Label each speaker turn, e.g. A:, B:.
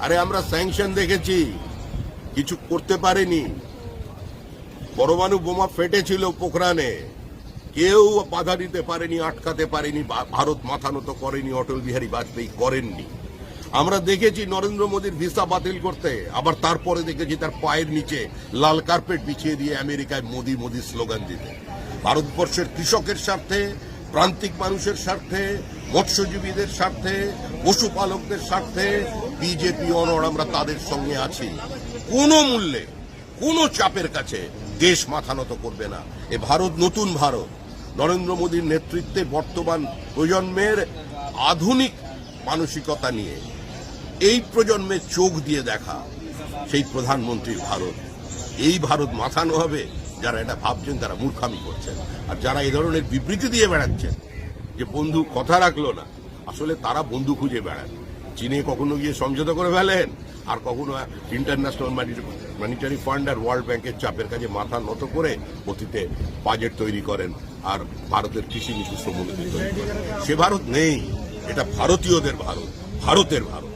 A: আরে আমরা স্যাংশন দেখেছি। কিছু করতে পারেনি। পরমাণু বোমা ফেটেছিল পোখরানে। কেউ বাধা দিতে পারেনি, আটকাতে পারেনি ভারত মাথা নত করেনি, অটল বিহারী বাজপেয়ী করেননি। আমরা দেখেছি নরেন্দ্র মোদীর ভিসা বাতিল করতে। আবার তারপরে দেখেছি তার পায়ের নিচে লাল কার্পেট বিছিয়ে দিয়ে আমেরিকায় মোদি মোদি স্লোগান দিতে। ভারতবর্ষের কৃষকের স্বার্থে, প্রান্তিক মানুষের স্বার্থে, মৎস্যজীবীদের স্বার্থে, পশুপালকদের স্বার্থে বিজেপি অনড় আমরা তাদের সঙ্গে আছি। কোনো মূল্যে, কোনো চাপের কাছে দেশ মাথা নত করবে না। এ ভারত নতুন ভারত। নরেন্দ্র মোদীর নেতৃত্বে বর্তমান প্রজন্মের আধুনিক মানসিকতা নিয়ে এই প্রজন্মের চোখ দিয়ে দেখা সেই প্রধানমন্ত্রীর ভারত। এই ভারত মাথানো হবে যারা এটা ভাবছেন তারা মূর্খামি করছেন। আর যারা এই ধরনের বিবৃতি দিয়ে বেড়াচ্ছেন যে বন্ধু কথা রাখল না, আসলে তারা বন্ধু খুঁজে বেড়ান চীনে কখনো গিয়ে সমঝোতা করে ফেলেন? আর কখনো ইন্টারন্যাশনাল মনিটারি ফান্ড আর ওয়ার্ল্ড ব্যাংকের চাপের কাছে মাথা নত করে অতীতে বাজেট তৈরি করেন আর ভারতের কৃষি নীতি সম্বন্ধে সে ভারত নেই, এটা ভারতীয়দের ভারত, ভারতের ভারত।